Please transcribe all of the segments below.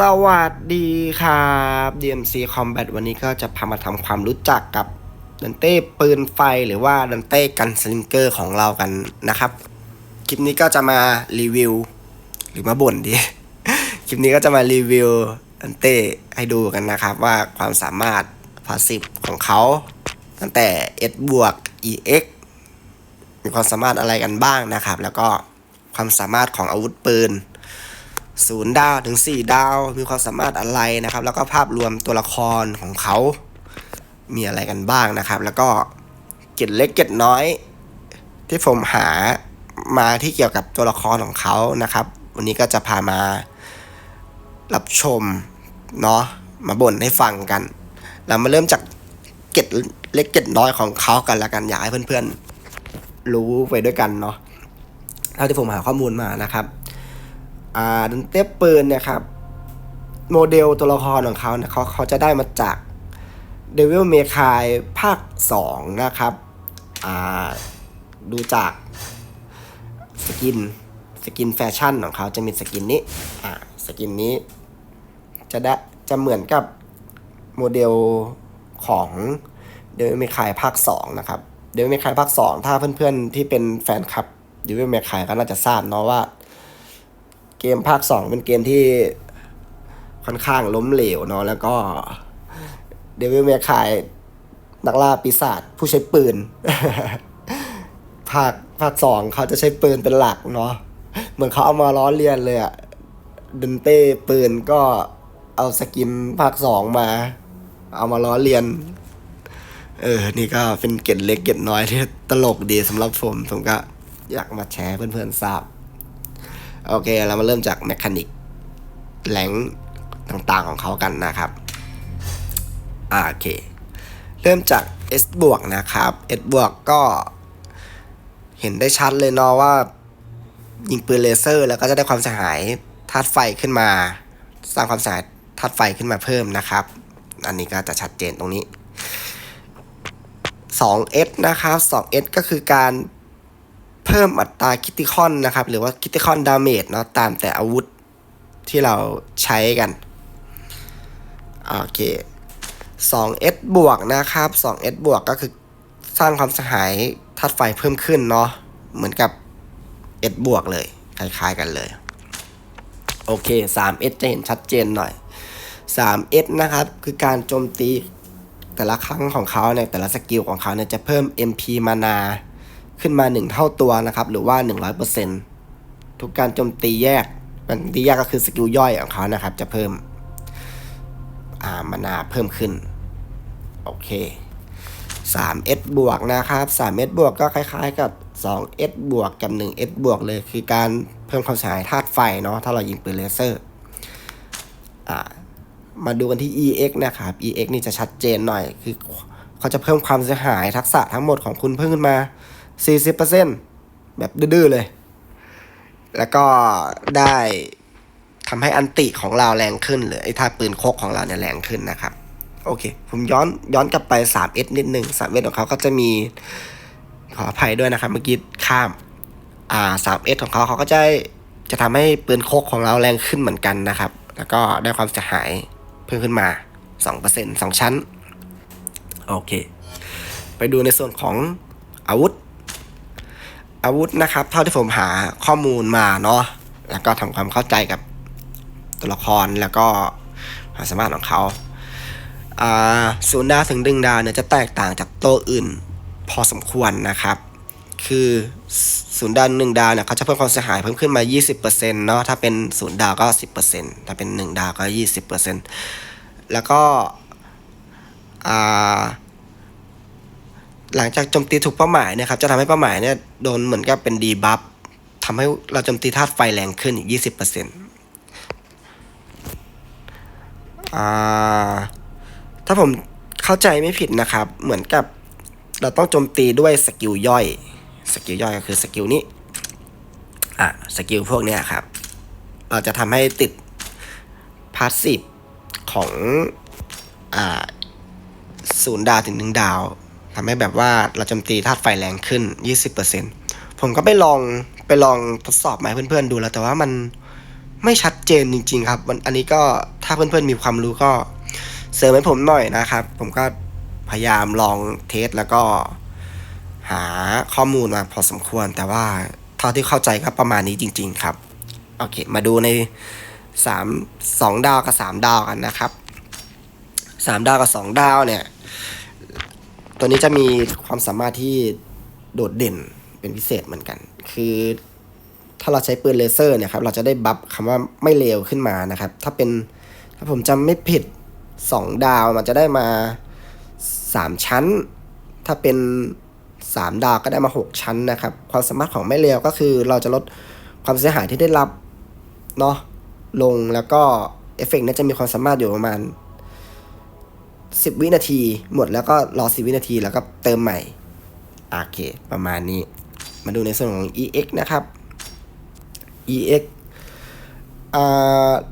สวัสดีครับ DMC Combat วันนี้ก็จะพามาทำความรู้จักกับดันเต้ปืนไฟหรือว่าดันเต้กันสลิงเกอร์ของเรากันนะครับ คลิปนี้ก็จะมารีวิว หรือมาบ่นดี คลิปนี้ก็จะมารีวิวดันเต้ให้ดูกันนะครับว่าความสามารถพาสิฟของเขา ตั้งแต่ S บวก EX มีความสามารถอะไรกันบ้างนะครับ แล้วก็ความสามารถของอาวุธปืน ศูนย์ดาวถึง 4 ดาว มีความสามารถอะไรนะครับ แล้วก็ภาพรวมตัวละครของเขา มีอะไรกันบ้างนะครับ แล้วก็เกร็ดเล็กเกร็ดน้อย ที่ผมหามาที่เกี่ยวกับตัวละครของเขานะครับ วันนี้ก็จะพามารับชมเนาะมาบ่นให้ฟังกัน เรามาเริ่มจากเกร็ดเล็กเกร็ดน้อยของเขากันละกันอยากให้เพื่อนๆรู้ไปด้วยกันเนาะเท่าที่ผมหาข้อมูลมานะครับ อ่าดันเต้ปืนเนี่ยครับ โมเดลตัวละครของเขาเนี่ยเขาเขาจะได้มาจาก Devil May Cry ภาค 2 นะครับ อ่า ดูจากสกิน สกินแฟชั่นของเขาจะมีสกินนี้ อ่า สกินนี้ จะได้จะเหมือนกับโมเดลของ Devil May Cry ภาค 2 นะครับ Devil May Cry ภาค 2 ถ้าเพื่อนๆที่เป็นแฟนคลับ Devil May Cry ก็น่าจะทราบเนาะว่า เกมภาคสองเป็นเกมที่ค่อนข้างล้มเหลวเนาะแล้วก็เดวิลเมคายนักล่าปีศาจผู้ใช้ปืน ภาคภาคสองเขาจะใช้ปืนเป็นหลักเนาะเหมือนเขาเอามาล้อเลียนเลยอะดันเต้ปืนก็เอาสกินภาคสองมา เอามาล้อเลียน เออ นี่ก็เป็นเก็ดเล็กเก็ดน้อยที่ตลกดีสำหรับผมผมก็อยากมาแชร์เพื่อนๆทราบ โอเค เรามาเริ่มจากแมคานิกแหลงต่างๆของเขากันนะครับโอเค เริ่มจาก S บวกนะครับ S บวกก็เห็นได้ชัดเลยเนาะว่า ยิงปืนเลเซอร์ แล้วก็จะได้ความเสียหายธาตุไฟขึ้นมา สร้างความเสียหายธาตุไฟขึ้นมาเพิ่มนะครับ อันนี้ก็จะชัดเจนตรงนี้ 2S นะครับ 2S ก็คือการ เพิ่มอัตราคิติคอนนะครับ หรือว่าคิติคอนดาเมจเนาะตามแต่อาวุธที่เราใช้กัน โอเค 2S บวกนะครับ 2S บวกก็คือสร้างความเสียหายธาตุไฟเพิ่มขึ้นเนาะเหมือนกับ S บวกเลย คล้ายๆกันเลย โอเค 3S จะเห็นชัดเจนหน่อย 3S นะครับ คือการโจมตีแต่ละครั้งของเขาในยแต่ละสกิลของเขาเนี่ยจะเพิ่ม MP มานา ขึ้นมา 1 เท่าตัวนะครับ หรือว่า 100%ทุกการโจมตีแยกการโจมตีแยกก็คือสกิลย่อยของเขานะครับ จะเพิ่มอ่ามานาเพิ่มขึ้น โอเค 3S บวกนะครับ 3S บวกก็คล้ายๆกับ 2S บวกกับ 1S บวกเลย คือการเพิ่มความเสียหายธาตุไฟเนาะถ้าเรายิงปืนเลเซอร์อ่ามาดูกันที่ EX นะครับ EX นี่จะชัดเจนหน่อย คือเขาจะเพิ่มความเสียหายทักษะทั้งหมดของคุณเพิ่มขึ้นมา 40%แบบดื้อๆเลย แล้วก็ได้ทำให้อันติของเราแรงขึ้นหรือไอ้ท่าปืนโคกของเราเนี่ยแรงขึ้นนะครับ โอเค ผมย้อนย้อนกลับไป 3S นิดนึง 3S ของเขาก็จะมีขออภัยด้วยนะครับ เมื่อกี้ข้ามอ่า 3S ของเขาเขาก็จะจะทำให้ปืนโคกของเราแรงขึ้นเหมือนกันนะครับ แล้วก็ได้ความเสียหายเพิ่มขึ้นมา 2% 2 ชั้น โอเค ไปดูในส่วนของอาวุธ อาวุธนะครับ เท่าที่ผมหาข้อมูลมาเนาะแล้วก็ทำความเข้าใจกับตัวละครแล้วก็ความสามารถของเขาอ่าศูนย์ดาวถึงดึงดาวเนี่ยจะแตกต่างจากตัวอื่นพอสมควรนะครับ คือศูนย์ดาวหนึ่งดาวเนี่ยเขาจะเพิ่มความเสียหายเพิ่มขึ้นมา 20%เนาะถ้าเป็นศูนย์ดาวก็ 10%ถ้าเป็น 1 ดาวก็ 20%แล้วก็อ่า หลังจากโจมตีถูกเป้าหมายนะครับจะทำให้เป้าหมายเนี่ยโดนเหมือนกับเป็นดีบัฟทำให้เราโจมตีธาตุไฟแรงขึ้นอีก 20%อ่าถ้าผมเข้าใจไม่ผิดนะครับ เหมือนกับเราต้องโจมตีด้วยสกิลย่อย สกิลย่อยก็คือสกิลนี้ อะสกิลพวกเนี้ยครับ เราจะทำให้ติดพาสซีฟของ อ่าศูนย์ดาวถึงหนึ่งดาว ทำให้แบบว่าเราโจมตีธาตุไฟแรงขึ้น 20%ผมก็ไปลองไปลองทดสอบมาให้เพื่อนๆดูแล้ว แต่ว่ามันไม่ชัดเจนจริง ๆ ครับอันนี้ก็ถ้าเพื่อนๆมีความรู้ก็เสริมให้ผมหน่อยนะครับ ผมก็พยายามลองเทสแล้วก็หาข้อมูลมาพอสมควร แต่ว่าเท่าที่เข้าใจก็ประมาณนี้จริง ๆ ครับ โอเค มาดูในสามสองดาวกับสามดาวกันนะครับสามดาวกับสองดาวเนี่ย ตัวนี้จะมีความสามารถที่โดดเด่นเป็นพิเศษเหมือนกัน คือถ้าเราใช้ปืนเลเซอร์เนี่ยครับ เราจะได้บัฟคำว่าไม่เลวขึ้นมานะครับ ถ้าเป็นถ้าผมจำไม่ผิดสองดาวมันจะได้มาสามชั้น ถ้าเป็นสามดาวก็ได้มาหกชั้นนะครับ ความสามารถของไม่เลวก็คือเราจะลดความเสียหายที่ได้รับเนาะลงแล้วก็เอฟเฟกต์นี้จะมีความสามารถอยู่ประมาณ 10 วินาที หมดแล้วก็รอ 10 วินาทีแล้วก็เติมใหม่ โอเค ประมาณนี้ มาดูในส่วนของ EX นะครับ EX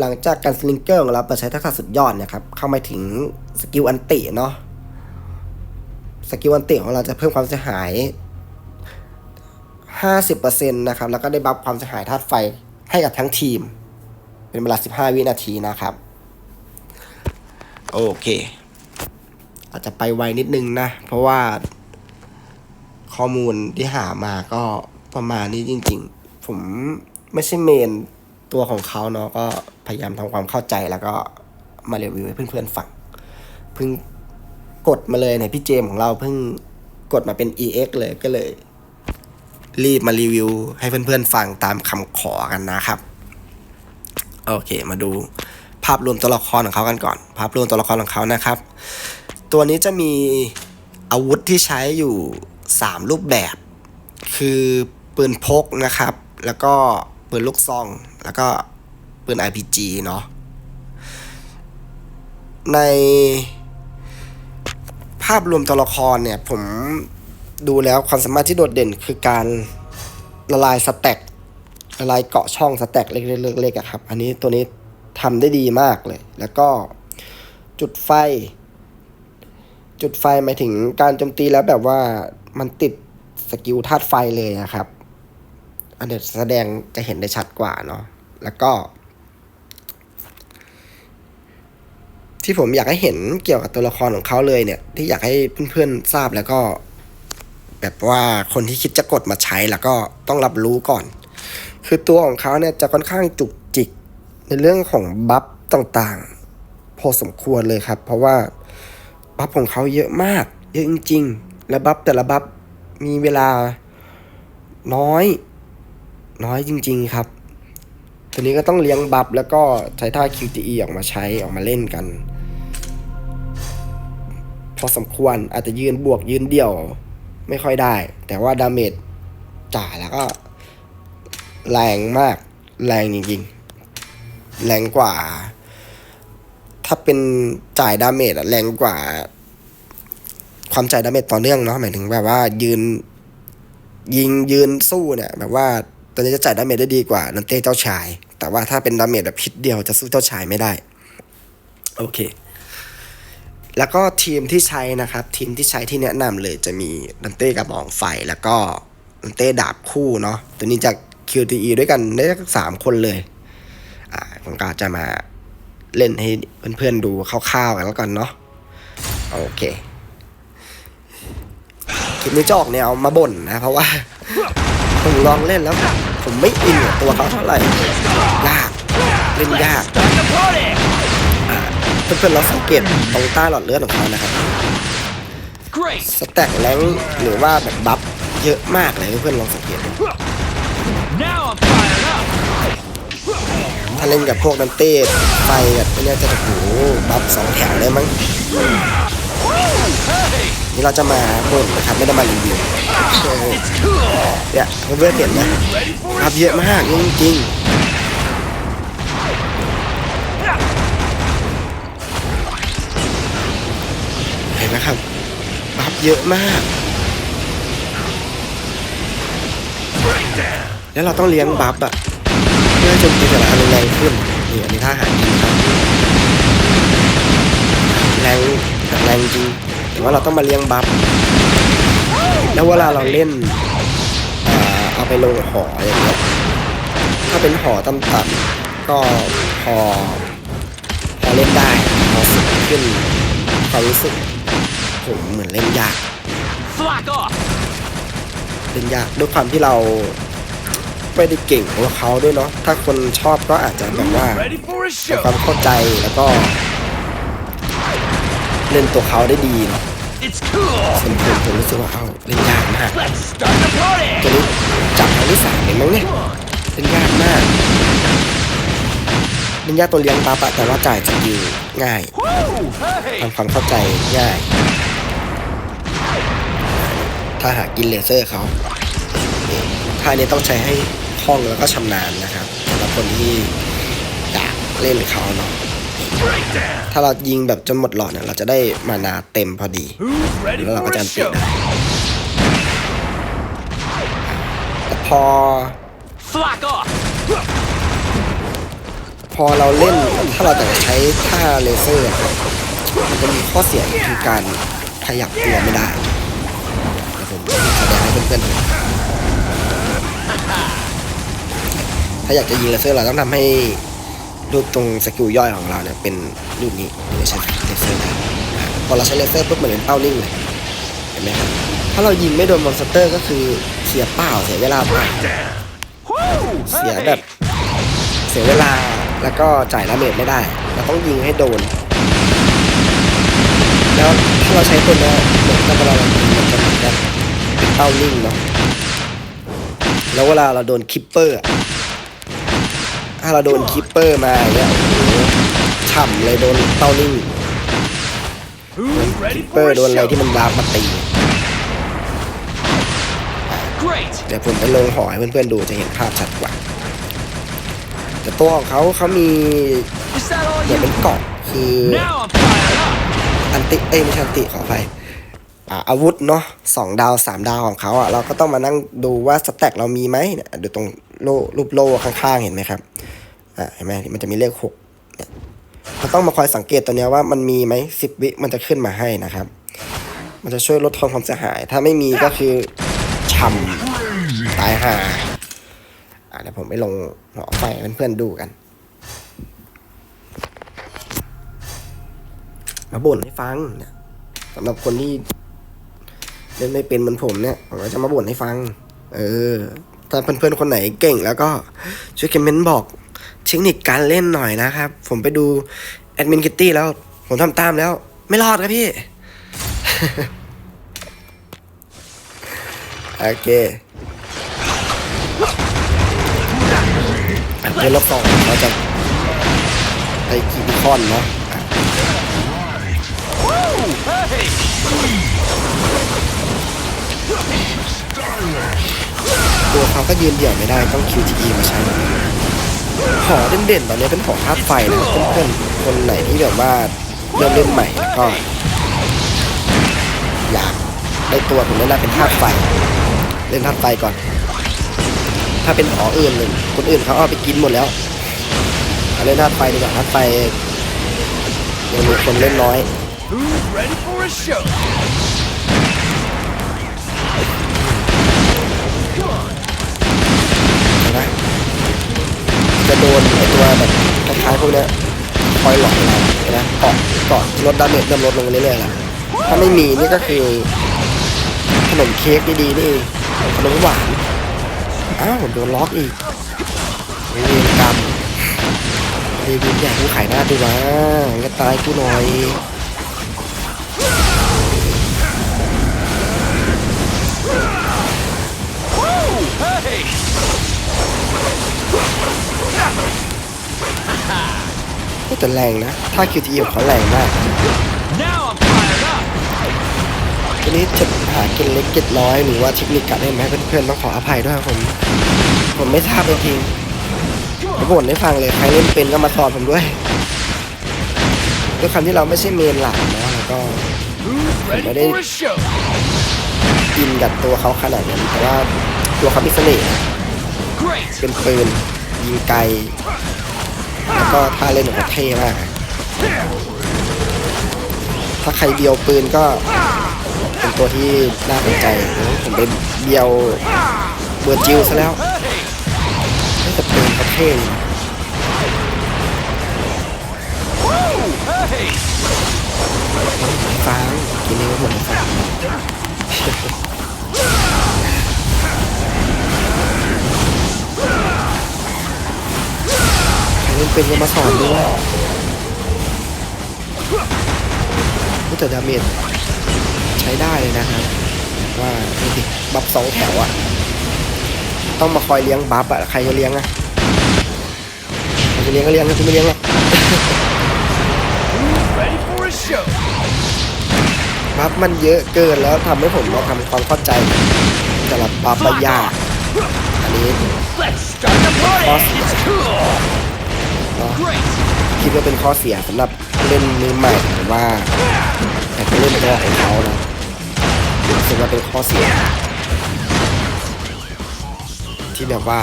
หลังจากการสลิงเกอร์ของเราเปิดใช้ทักษะสุดยอดเนะครับ เข้ามาถึงสกิลอันติเนาะ สกิลอันติของเราจะเพิ่มความเสียหาย 50%นะครับ แล้วก็ได้บัฟความเสียหายธาตุไฟให้กับทั้งทีม เป็นเวลา 15 วินาทีนะครับ โอเค อาจจะไปไวนิดนึงนะ เพราะว่าข้อมูลที่หามาก็ประมาณนี้จริง ๆ ผมไม่ใช่เมนตัวของเขาเนาะก็พยายามทำความเข้าใจแล้วก็มารีวิวให้เพื่อนๆฟังเพิ่งกดมาเลยในพี่เจมของเราเพิ่งกดมาเป็น EX เลยก็เลย รีบมารีวิวให้เพื่อนๆฟังตามคำขอกันนะครับ โอเคมาดูภาพรวมตัวละครของเขากันก่อน ภาพรวมตัวละครของเขานะครับ ตัวนี้จะมีอาวุธที่ใช้อยู่ 3 รูปแบบ คือปืนพกนะครับ แล้วก็ปืนลูกซอง แล้วก็ปืน RPG เนาะ ในภาพรวมตัวละครเนี่ย ผมดูแล้วความสามารถที่โดดเด่นคือการละลายสแต็กละลายเกาะช่องสแต็กเล็กๆๆๆอะครับ อันนี้ตัวนี้ทำได้ดีมากเลย แล้วก็จุดไฟ จุดไฟหมายถึงการโจมตีแล้วแบบว่ามันติดสกิลธาตุไฟเลยอะครับ อันเดียวแสดงจะเห็นได้ชัดกว่าเนาะแล้วก็ ที่ผมอยากให้เห็นเกี่ยวกับตัวละครของเขาเลยเนี่ย ที่อยากให้เพื่อนๆทราบแล้วก็ แบบว่าคนที่คิดจะกดมาใช้แล้วก็ต้องรับรู้ก่อน คือตัวของเขาเนี่ยจะค่อนข้างจุกจิกในเรื่องของบัฟต่างๆ พอสมควรเลยครับ เพราะว่า บัฟของเขาเยอะมาก เยอะจริง ๆ และบัฟแต่ละบัฟมีเวลาน้อย น้อยจริง ๆ ครับ ตัวนี้ก็ต้องเลี้ยงบัฟแล้วก็ใช้ท่า QTE ออกมาใช้ออกมาเล่นกัน พอสมควรอาจจะยืนบวกยืนเดี่ยวไม่ค่อยได้ แต่ว่าดาเมจจ่ายแล้วก็ แรงมาก แรงจริง ๆ แรงกว่า ถ้าเป็นจ่ายดาเมจอะแรงกว่า ความจ่ายดาเมจต่อเนื่องเนาะหมายถึงแบบว่ายืน ยิงยืนสู้เนี่ยแบบว่าตอนนี้จะจ่ายดาเมจได้ดีกว่านันเต้เจ้าชาย แต่ว่าถ้าเป็นดาเมจแบบพิษเดียวจะสู้เจ้าชายไม่ได้ โอเค แล้วก็ทีมที่ใช้นะครับ ทีมที่ใช้ที่แนะนำเลยจะมีดันเต้กระบองไฟแล้วก็ดันเต้ดาบคู่เนาะตัวนี้จาก QTE ด้วยกันได้สามคนเลย อ่าผมก็จะมา เล่นให้เพื่อนๆดูคร่าวๆกันแล้วกันเนาะโอเคคลิปนี้จะออกแนวมาบ่นนะ เพราะว่าผมลองเล่นแล้ว ผมไม่อินกับตัวเขาเท่าไหร่ยากเล่นยากอ่าเพื่อนๆเราสังเกตตรงใต้หลอดเลือดของเขานะครับสแต็กแรงหรือว่าแบบบัฟเยอะมากเลยเพื่อนๆลองสังเกตดู เล่นกับพวกนันเต้ไฟแบบนี้จะโอ้บัฟสองแถวเลยมั้งนี่เราจะมาบนนะครับไม่ได้มารีวิวโอ้โห It's cool! เนี่ยเพื่อนๆเห็นไหม Ready for บัฟเยอะมากจริงๆเห็นไหมครับบัฟเยอะมากแล้วเราต้องเลี้ยงบัฟอะ พื่อให้โจมตีแต่ละอันแรงขึ้นนี่อันนี้ท่าหารจริงครับแรงแรงจริงแต่ว่าเราต้องมาเลี้ยงบัฟแล้วเวลาเราเล่นเอาไปลงหออย่างเงี้ยถ้าเป็นหอต่ำๆก็พอพอเล่นได้พอสึกขึ้นความรู้สึกผมเหมือนเล่นยากเล่นยากด้วยความที่เรา ไม่ได้เก่งกว่าเขาด้วยเนาะถ้าคนชอบก็อาจจะแบบว่า Ready for a มีความ show! เข้าใจแล้วก็ เล่นตัวเขาได้ดีเนาะ It's cool! ส่วนผมผมรู้สึกว่าเอ้าเล่นยากมาก Let's start the ตัว party! นี้จับครั้งที่สามเองมั้งเนี่ยเล่นยากมากเล่นยากตัวเลี้ยงปั๊บอะแต่ว่าจ่ายสกิลง่าย Woo! Hey! ทำความเข้าใจง่าย ถ้าหากินเลเซอร์เขานี่ท่านี้ต้องใช้ให้ค ล่องแล้วก็ชำนาญนะครับสำหรับคนที่อยากเล่นเขาเนาะ Breakdown! ถ้าเรายิงแบบจนหมดหลอดเนี่ยเราจะได้มานาเต็มพอดี Who's ready แล้วเรา for ก็จะ a อันติ show? ได้แต่พอ Slack off! พอเราเล่นถ้าเราจะใช้ท่าเลเซอร์อะครับมันจะมีข้อเสียคือการขยับตัวไม่ได้เดี๋ยวผมแสดงให้เพื่อนๆดู ถ้าอยากจะยิงเลเซอร์เราต้องทำให้รูปตรงสกิลย่อยของเราเนี่ยเป็นรูปนี้ถึงจะใช้เลเซอร์พอเราใช้เลเซอร์ปุ๊บเหมือนเป็นเป้านิ่งเลยเห็นไหมครับถ้าเรายิงไม่โดนมอนสเตอร์ก็คือเสียเปล่าเสียเวลาเปล่าเสียแบบเสียเวลาแล้วก็จ่ายดาเมจไม่ได้ เราต้องยิงให้โดน แล้วถ้าเราใช้ตัวเนี้เหมือนกับเวลาเรายิงมันจะเหมือนกับเป็นเป้านิ่งเนาะแล้วเวลาเราโดนคิปเปอร์ ถ้าเราโดนคิปเปอร์มาอย่างเงี้ยโอ้โหฉ่ำเลยโดนเป้านิ่ง Who's ready เปอ for ร์ a โดนอะไรที่ show? มันวาร์ปมาตี Great! เดี๋ยวผมไปลงหอให้เพื่อนๆดูจะเห็นภาพชัดกว่า แต่ตัวของเขาเขามี Is that all เหมือน you? เป็นเกาะคือ Now I'm fired up! อันติเอ้ยไม่ใช่อันติขออภัย อาอาวุธเนาะสองดาวสามดาวของเขาอะเราก็ต้องมานั่งดูว่าสแต็กเรามีไหมเนี่ยดูตรงโลรูปโลข้างๆเห็นไหมครับอ่าเห็นไหมมันจะมีเลขหกเนี่ยเราต้องมาคอยสังเกตตัวเนี้ยว่ามันมีไหมสิบวิมันจะขึ้นมาให้นะครับ มันจะช่วยลดทอนความเสียหาย ถ้าไม่มีก็คือช่ำตายห่าอ่าเดี๋ยวผมไปลงหอไฟเพื่อนๆดูกันมาบ่นให้ฟังเนี่ยสำหรับคนที่ เล่นไม่เป็นเหมือนผมเนี่ยผมก็จะมาบ่นให้ฟัง เออ ถ้าเพื่อนๆคนไหนเก่งแล้วก็ช่วยคอมเมนต์บอกเทคนิคการเล่นหน่อยนะครับ ผมไปดูแอดมินคิตตี้แล้ว ผมทำตามแล้ว ไม่รอดครับพี่ โอเคอันเพื่อนรอบสอเราจะไปกีบิคอนเนาะ ตัวเขาก็ยืนเดี่ยวไม่ได้ต้อง QTE มาใช้หอเด่นๆตอนนี้เป็นหอธาตุไฟนะเพื่อนๆคนไหนที่แบบว่าเริ่มเล่นใหม่ก็ อยากได้ตัวผมแนะนำเป็นธาตุไฟ เล่นธาตุไฟก่อน ถ้าเป็นหออื่นเลยคนอื่นเขาเอาไปกินหมดแล้วเอาเล่นธาตุไฟดีกว่าธาตุไฟยังมีคนเล่นน้อย โดนไอตัวแบบคล้ายๆพวกนี้คอยหลอกเรานะเกาะเกาะลดดาเมจเริ่มลดลงเรื่อยๆแล้วถ้าไม่มีนี่ก็คือขนมเค้กดีๆนี่ขนมหวานอ้าวผมโดนล็อกอีกเวรกรรมเรียวินอยากกูขายหน้าดีวะงั้นก็ตายกูหน่อย แต่แรงนะ ถ้า QTE ของเขาแรงมาก Now I'm fired up! ทีนี้จะหาเกณฑ์เล็กเกณฑ์น้อยหรือว่าเทคนิคการเล่นไหมเพื่อนๆต้องขออภัยด้วยครับผม ผมไม่ทราบจริงๆผมบ่นให้ฟังเลยใครเล่นเป็นก็มาสอนผมด้วยด้วยคำที่เราไม่ใช่เมนหลักเนาะแล้วก็ Who's ready Ready? for a show? อินกับตัวเขาขนาดนั้นแต่ว่าตัวเขามีเสน่ห์นะ Great! เป็นปืนยิงไกล แล้วก็ท่าเล่นของเท่มาก ถ้าใครเบียวปืนก็เป็นตัวที่น่าสนใจ ผมเป็นเบียวเบอร์จิวซะแล้วแต่ปืนประเท่ฟังกินเนื้อหมดฟัง เล่นเป็นก็มาสอนด้วยรู้แต่ดาเมจใช้ได้เลยนะครับ ว่าดิบัฟสองแถวอะต้องมาคอยเลี้ยงบัฟอะใครจะเลี้ยงอะใครจะเลี้ยงก็เลี้ยงนะคุณไม่เลี้ยงหรอกบัฟมันเยอะเกินแล้วทำให้ผมมาทำความเข้าใจแต่ละบัฟมันยากอันนี้ Let's start the คิดว่าเป็นข้อเสียสำหรับเล่นมือใหม่หรือว่าแต่เล่นตัวของเขานะรู้สึกว่าเป็นข้อเสีย ที่แบบว่า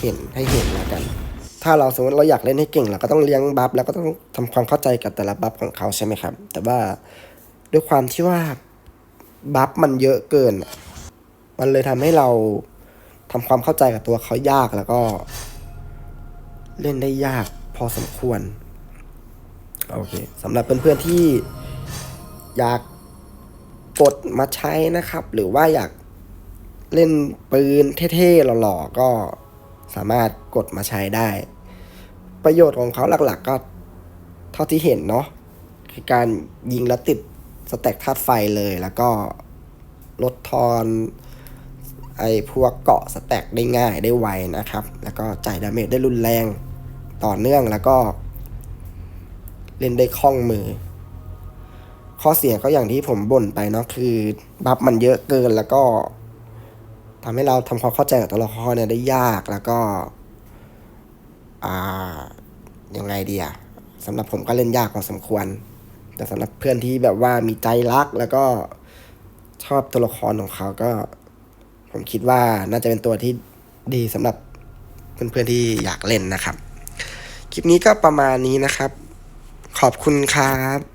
เห็นให้เห็นแล้วกัน ถ้าเราสมมติเราอยากเล่นให้เก่งเราก็ต้องเลี้ยงบัฟแล้วก็ต้องทำความเข้าใจกับแต่ละบัฟของเขาใช่ไหมครับ แต่ว่าด้วยความที่ว่าบัฟมันเยอะเกิน มันเลยทำให้เราทำความเข้าใจกับตัวเขายากแล้วก็ เล่นได้ยากพอสมควร โอเคสำหรับเพื่อนๆที่อยากกดมาใช้นะครับ หรือว่าอยากเล่นปืนเท่ๆหล่อๆก็สามารถกดมาใช้ได้ ประโยชน์ของเขาหลักๆก็เท่าที่เห็นเนาะคือการยิงแล้วติดสแต็กธาตุไฟเลยแล้วก็ลดทอน ไอ้พวกเกาะสแต็กได้ง่ายได้ไวนะครับ แล้วก็จ่ายดาเมจได้รุนแรงต่อเนื่องแล้วก็ เล่นได้คล่องมือ ข้อเสียก็อย่างที่ผมบ่นไปเนาะคือบัฟมันเยอะเกินแล้วก็ทำให้เราทำความเข้าใจกับตัวละครเนี่ยได้ยากแล้วก็อ่ายังไงดีอะสำหรับผมก็เล่นยากพอสมควร แต่สำหรับเพื่อนที่แบบว่ามีใจรักแล้วก็ชอบตัวละครของเขาก็ ผมคิดว่าน่าจะเป็นตัวที่ดีสำหรับเพื่อนๆที่อยากเล่นนะครับ คลิปนี้ก็ประมาณนี้นะครับ ขอบคุณครับ